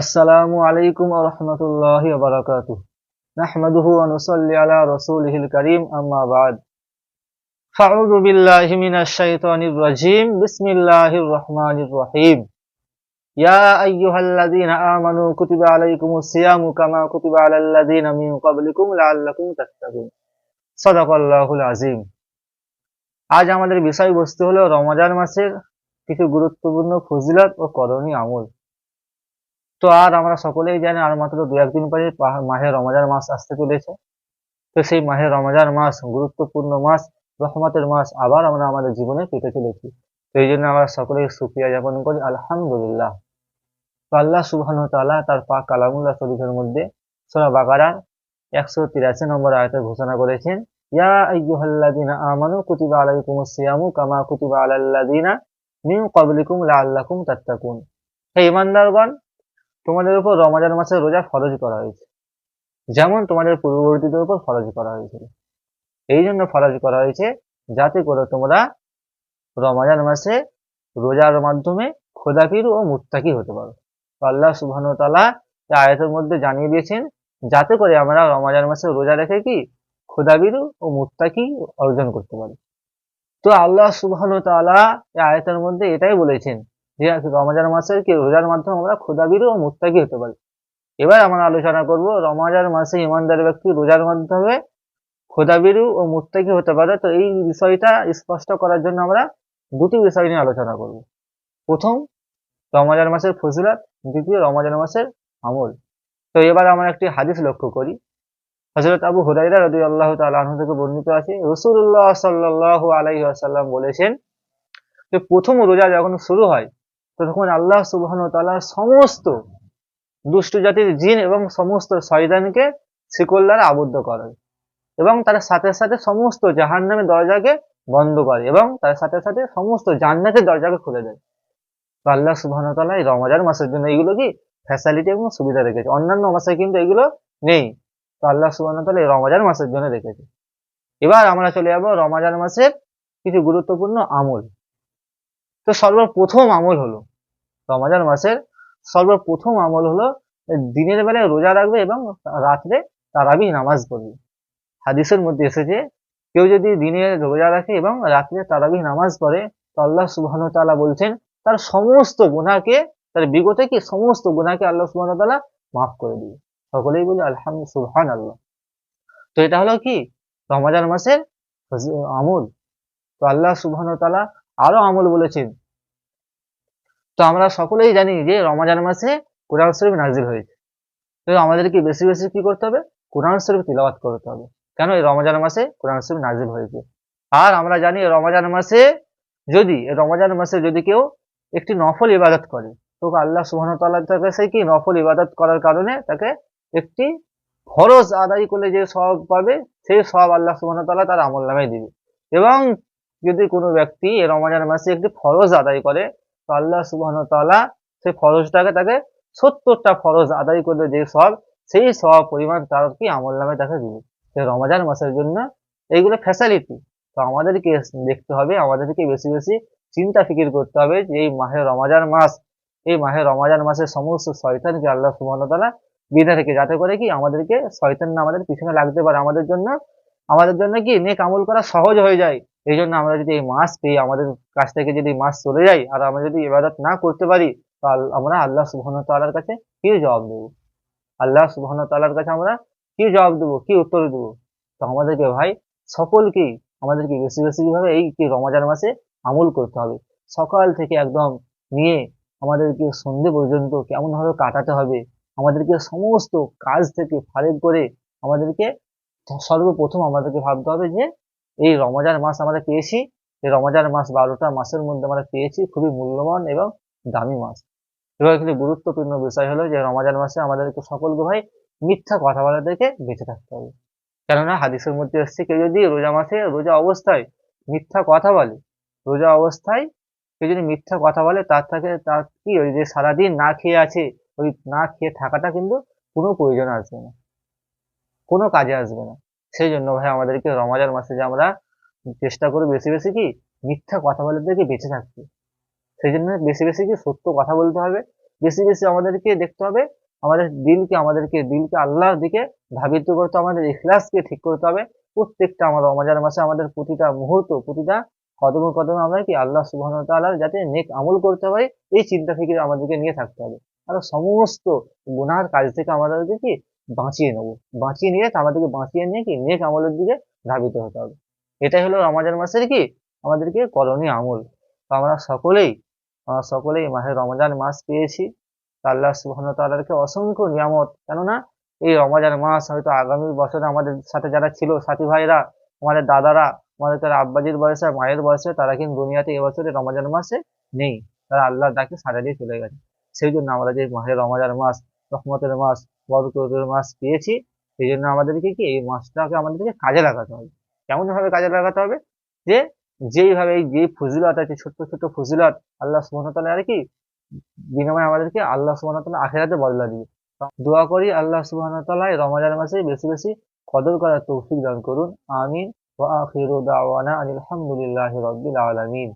আসসালামু আলাইকুম রহমতুল্লাহ বারাকাতু নাহমাদুহু ওয়া নুসাল্লি আলা রাসূলিহিল কারীম, আম্মা বাদ। ফাউযু বিল্লাহি মিনাশ শাইতানির রাজীম, বিসমিল্লাহির রহমানির রহিম। ইয়া আইয়ুহাল্লাযীনা আমানু কুতিবা আলাইকুমুস সিয়ামু কামা কুতিবা আলাল লাযীনা মিন ক্বাবলিকুম লাআল্লাকুম তাত্তাকুন। সাদাকাল্লাহুল আযীম। আজ আমাদের বিষয়বস্তু হলো রমজান মাসের কিছু গুরুত্বপূর্ণ ফজিলত ও করণীয় আমল। তো আর আমরা সকলেই জানি আর মাত্র দু একদিন পরে পা- মাহে রমজান মাস আসতে চলেছে। তো সেই মাহে রমজান মাস, গুরুত্বপূর্ণ মাস, রহমতের মাস আবার আমরা আমাদের জীবনে পেতে চলেছি। তো এই জন্য আমরা সকলেই সুক্রিয়া জ্ঞাপন করি, আলহামদুলিল্লাহ। তো আল্লাহ সুবহান তাআলা তার পাক কালামুল্লাহ শরীফের মধ্যে সূরা বাকারার একশো তিরাশি নম্বর আয়াতে ঘোষণা করেছেন, ইয়া আমানু কামা হে ঈমানদারগণ তোমাদের উপর রমজান মাসের রোজা ফরজ করা হয়েছে। যেমন তোমাদের পূর্ববর্তীদের উপর ফরজ করা হয়েছিল। এই জন্য ফরজ করা হয়েছে যাতে করে তোমরা রমজান মাসে রোজার মাধ্যমে খোদাফিরু ও মুত্তাকি হতে পারো। আল্লাহ তাআলা আয়াতের মধ্যে জানিয়ে দিয়েছেন, যাতে করে আমরা রমজান মাসে রোজা রেখে কি খোদাবিরু ও মুত্তাকি অর্জন করতে পারি। তো আল্লাহ এই আয়াতের মধ্যে এটাই বলেছেন যে রমজান মাসের কি? রোজার মাধ্যমে আমরা খোদাবিরু ও মুত্তাকি হতে পারি। এবার আমরা আলোচনা করব রমজান মাসে ইমানদার ব্যক্তি রোজার মাধ্যমে খোদাবিরু ও মুত্তাকি হতে পারে। তো এই বিষয়টা স্পষ্ট করার জন্য আমরা দুটি বিষয় নিয়ে আলোচনা করব। প্রথম, রমজান মাসের ফজিলত। দ্বিতীয়, রমজান মাসের আমল। তো এবার আমরা একটি হাদিস লক্ষ্য করি। হযরত আবু হুরাইরা রাদিয়াল্লাহু তাআলা আনহু থেকে বর্ণিত আছে, রাসূলুল্লাহ সাল্লাল্লাহু আলাইহি ওয়াসাল্লাম বলেছেন যে প্রথম রোজা যখন শুরু হয় তখন আল্লাহ সুবহানাহু ওয়া তাআলা সমস্ত দুষ্ট জাতির জিন এবং সমস্ত শয়তানকে শিকল দ্বারা আবদ্ধ করে এবং তার সাথে সাথে সমস্ত জাহান্নামের দরজাকে বন্ধ করে এবং তার সাথে সাথে সমস্ত জান্নাতের দরজাকে খুলে দেয়। তো আল্লাহ সুবহানাহু ওয়া তাআলা এই রমজান মাসের জন্য এইগুলো কি ফ্যাসিলিটি এবং সুবিধা রেখেছে? অন্যান্য মাসে কিন্তু এগুলো নেই। তো আল্লাহ সুবহানাহু ওয়া তাআলা এই রমজান মাসের জন্য রেখেছে। এবার আমরা চলে যাব রমজান মাসের কিছু গুরুত্বপূর্ণ আমল। তো সর্বপ্রথম আমল হলো। রমজান মাসের সর্বপ্রথম আমল হলো, দিনের বেলায় রোজা রাখবে এবং রাত্রে তারাবি নামাজ পড়বে। হাদিসের মধ্যে এসেছে, কেউ যদি দিনে রোজা রাখে এবং রাত্রে তারাবি নামাজ পড়ে, তো আল্লাহ সুবহান তাআলা বলছেন, তার সমস্ত গুনাহকে, তার বিগতে কি সমস্ত গুনাহকে আল্লাহ সুবহান তাআলা মাফ করে দিবে। সকলেই বলি, আলহামদু সুবহান আল্লাহ তো এটা হলো কি? রমজান মাসের আমল। তো আল্লাহ সুবহান তাআলা আরও আমল বলেছেন। তো আমরা সকলেই জানি যে রমজান মাসে কোরআন শরীফ নাজিল হয়েছে। তো আমাদেরকে বেশি বেশি কি করতে হবে? কোরআন শরীফ তিলাওয়াত করতে হবে। কেন? এই রমজান মাসে কোরআন শরীফ নাজিল হয়েছে। আর আমরা জানি রমজান মাসে যদি রমজান মাসে যদি কেউ একটি নফল ইবাদত করে, তো আল্লাহ তাআলা তাকে সেই কি? নফল ইবাদত করার কারণে তাকে একটি ফরজ আদায় করলে যে সব পাবে, সেই সব আল্লাহ ওয়া তার আমল নামায় দিবে। এবং যদি কোনো ব্যক্তি রমজান মাসে একটি ফরজ আদায় করে, তো আল্লাহ সুবহানাহু ওয়া তাআলা সেই ফরজটাকে তাকে সত্তরটা ফরজ আদায় করলে যে সব, সেই সব পরিমাণ তার কি আমল নামে তাকে দিবে। তো রমজান মাসের জন্য এইগুলো ফ্যাসিলিটি তো আমাদেরকে দেখতে হবে, আমাদেরকে বেশি বেশি চিন্তা ফিকির করতে হবে যে এই মাহে রমাজান মাস, এই মাহে রমাজান মাসের সমস্ত শয়তানকে আল্লাহ তাআলা বিধা রেখে যাতে করে কি আমাদেরকে শয়তান না আমাদের পিছনে লাগতে পারে। আমাদের জন্য আমাদের জন্য কি নেক আমল করা সহজ হয়ে যায়। এই জন্য আমরা যদি এই মাস পেয়ে আমাদের কাছ থেকে যদি মাস চলে যায়, আর আমরা যদি ইবাদত না করতে পারি আমরা আল্লাহ সুবহানাহু ওয়া তাআলার কাছে কি জবাব দেবো? আল্লাহ সুবহানাহু ওয়া তাআলার কাছে আমরা কি জবাব দেবো? কি উত্তর দেবো? তো আমাদেরকে ভাই সকলকেই আমাদেরকে বেশি বেশি ভাবে এই কি রমজান মাসে আমল করতে হবে। সকাল থেকে একদম নিয়ে আমাদেরকে সন্ধে পর্যন্ত কেমনভাবে কাটাতে হবে, আমাদেরকে সমস্ত কাজ থেকে ফারেক করে আমাদেরকে সর্বপ্রথম আমাদেরকে ভাবতে হবে যে এই রমজান মাস আমরা পেয়েছি। এই রমজান মাস বারোটা মাসের মধ্যে আমরা পেয়েছি, খুবই মূল্যবান এবং দামি মাস। এবার কিন্তু গুরুত্বপূর্ণ বিষয় হলো যে, রমজান মাসে আমাদেরকে সকলকে ভাই মিথ্যা কথা বলা থেকে বেঁচে থাকতে হবে। কেননা, হাদিসের মধ্যে এসছে, কেউ যদি রোজা মাসে রোজা অবস্থায় মিথ্যা কথা বলে, রোজা অবস্থায় কেউ যদি মিথ্যা কথা বলে, তার থেকে, তার কি, ওই যে সারাদিন না খেয়ে আছে, ওই না খেয়ে থাকাটা কিন্তু কোনো প্রয়োজন আসবে না। কোনো কাজে আসবে না। সেই জন্য ভাই আমাদেরকে রমজান মাসে যে আমরা চেষ্টা করি বেশি বেশি কি মিথ্যা কথা বলে থেকে বেঁচে থাকতে। সেই জন্য বেশি বেশি কি সত্য কথা বলতে হবে, বেশি বেশি আমাদেরকে দেখতে হবে, আমাদের দিলকে, আমাদেরকে, দিলকে আল্লাহর দিকে ধাবিত করতে আমাদের ইখলাসকে ঠিক করতে হবে। প্রত্যেকটা আমার রমজান মাসে আমাদের প্রতিটা মুহূর্ত, প্রতিটা কদমে কদমে আমরা কি আল্লাহ ওয়া যাতে নেক আমল করতে পারি, এই চিন্তা ফিকির আমাদেরকে নিয়ে থাকতে হবে। আর সমস্ত গুনার কাজ থেকে আমাদেরকে কি বাঁচিয়ে নেব। বাঁচিয়ে নিয়ে আমাদেরকে বাঁচিয়ে নিয়ে কি? নেক আমলের দিকে ধাবিত হতে হবে। এটাই হলো রমজান মাসের কি? আমাদেরকে করণীয় আমল। তো আমরা সকলেই আমরা সকলেই মাসে রমজান মাস পেয়েছি। আল্লাহ সুবহানাহু ওয়া অসংখ্য নিয়ামত। কেননা এই রমজান মাস হয়তো আগামী বছরে আমাদের সাথে যারা ছিল, সাথী ভাইরা, আমাদের দাদারা, আমাদের তারা আব্বাজির বয়সে, মায়ের বয়সে, তারা কিন্তু দুনিয়াতে এবছরে রমজান মাসে নেই। তারা আল্লাহ ডাকে সাজা দিয়ে চলে গেছে। সেই জন্য আমরা যে মাসে রমজান মাস রহমতের মাস, বরকতের মাস পেয়েছি সেই জন্য আমাদেরকে কি এই মাসটাকে আমাদেরকে কাজে লাগাতে হবে। কেমন ভাবে কাজে লাগাতে হবে? যে যেইভাবে যে ফজিলত আছে, ছোট্ট ছোট্ট ফজিলত, আল্লাহ তাআলা আর কি? বিনিময়ে আমাদেরকে আল্লাহ সুবহানাহু তাআলা আখিরাতে বদলা দিবে। দোয়া করি আল্লাহ এই রমজান মাসে বেশি বেশি কদর করার তৌফিক দান করুন। আমিন। ওয়া আখিরু দাওয়ানা আনিল হামদুলিল্লাহি রাব্বিল আলামিন।